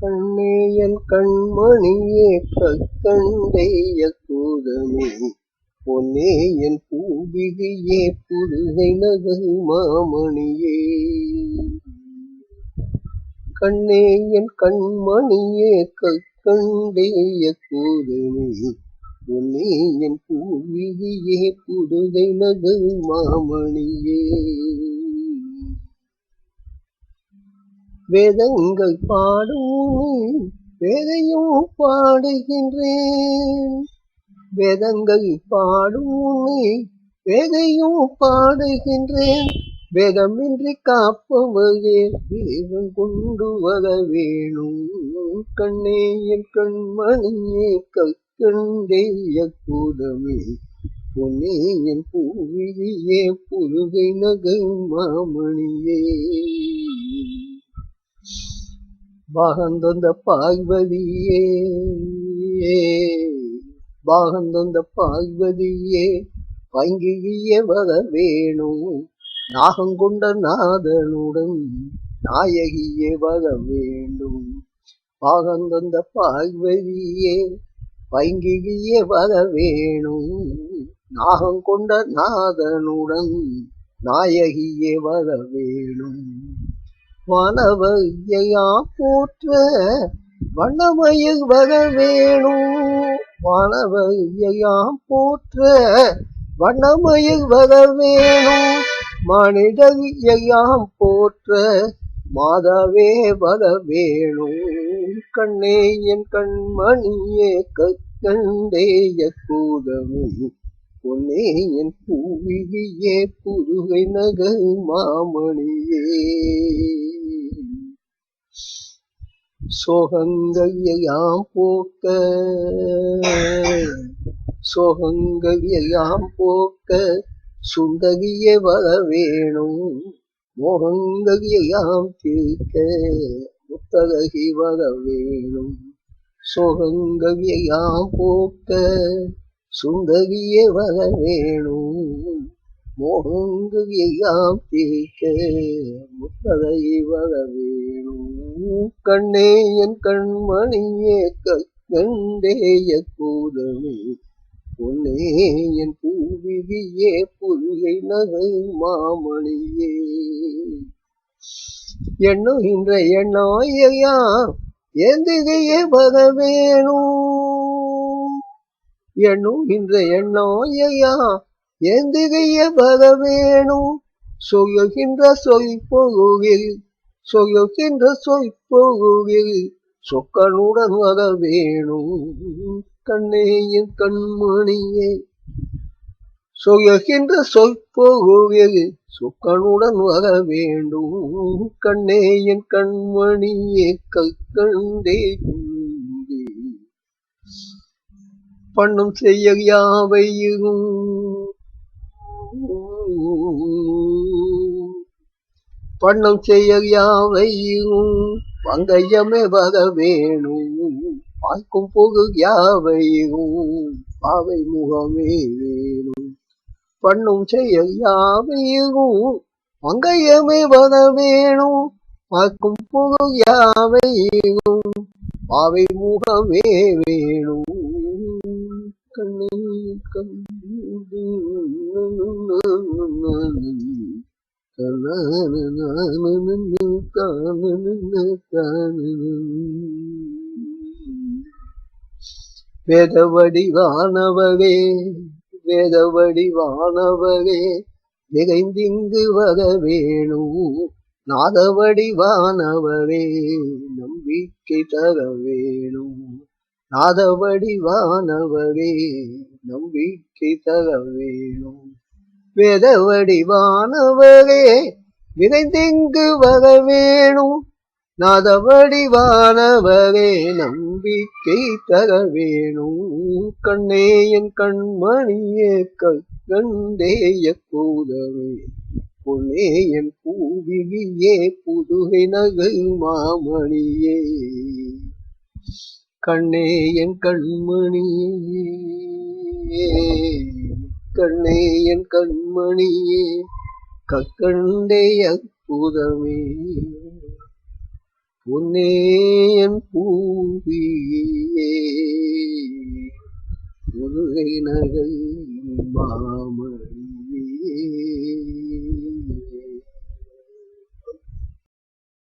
கண்ணே என் கண்மணியே கற்கண்டேய கூதமே. பொன்னே என் பூவிகையே புதுகை நகை மாமணியே. கண்ணே என் கண்மணியே கற்கண்டேய கூதமே. பொன்னே என் பூவிகையே புதுகை நகை மாமணியே. வேதங்கள் பாடும் வேதையும் பாடுகின்றேன். வேதங்கள் பாடும் வேதையும் பாடுகின்றேன். வேதமின்றி காப்பவரே வேதம் கொண்டு வர வேணும். கண்ணே என் கண்மணியே கற்கண்டேய கூடமே பொன்னே என் பூவிரியே புதுகை நகை மாமணியே. பாகந்தந்த பார்வதியே. பாகந்தந்த பார்வதியே பங்கிய வர வேணும் நாகங்கொண்ட நாதனுடன் நாயகியே வர வேண்டும் பாகந்தொந்த பார்வதியே பங்கிய வர வேணும் நாகங்கொண்ட நாதனுடன் நாயகியே வர வேணும் மனவையா போற்ற வண்ணமயில் வர வேணும் வானவையா போற்ற வண்ணமயில் வர வேணும் மனிதவையாம் போற்ற மாதாவே வர வேணும் கண்ணே என் கண்மணியே கண்டேய கூதமே. பொன்னே என் பூவியே புதுகை நகை மாமணியே. சோகங்கையாம் போக்க. சோகங்கையாம் போக்க சுந்தகிய வர வேணும் மோகங்கையாம் தீர்க்க முத்தகி வர வேணும் சோகங்கையாம் போக்க சுந்தகிய வர வேணும் மோகங்கையாம் தீர்க்க முத்தகி வர வேணும் கண்ணே என் கண்மணியே கண்டேய கூதமே. பொன்னே என் பூவிதியே புதுகை நகை மாமணியே. எண்ணுகின்ற எண்ணாயா எந்திகையே பகவேணும் வேணும் எண்ணுகின்ற எண்ணாயா எந்திகையே பகவேணும் சொல்லுகின்ற சொல் பொருளில் சொல்லுகின்ற சொல் சொக்கனுடன் வர வேணும். கண்ணேயின் கண்மணியே. சொல்லுகின்ற சொல் சொக்கனுடன் வர வேண்டும். கண்ணேயின் கண்மணியே கற்கண்டே பண்ணும் செய்ய யாவையும் பண்ணும் செய்ய யாவையும் பங்கையமே வர வேணும். பார்க்கும் போது யாவையும் பாவை முகமே வேணும். பண்ணும் செய்ய யாவையும் பங்கையமே வர வேணும். பார்க்கும் போது யாவையும் பாவை முகமே வேணும். கண்ணே வேதவடிவானவரே வேதவடிவானவரே நிறைந்திங்கு வர வேணும் நாதவடிவானவரே நம்பிக்கை தர வேணும் நாதவடிவானவரே நம்பிக்கை தர வேணும் வேதவடிவானவரே விரைந்திங்கு வர வேணும் நாதவடிவானவரே நம்பிக்கை தர வேணும் கண்ணே என் கண்மணியே கண்டேய கூதவே பொன்னே என் பூவிலியே புதுகை நகை மாமணியே. கண்ணே என் கண்மணியே. கண்ணே என் கண்மணியே கக்கண்டே அற்புதமே. பொன்னே என் பூவியே முருகை நகை மாமணி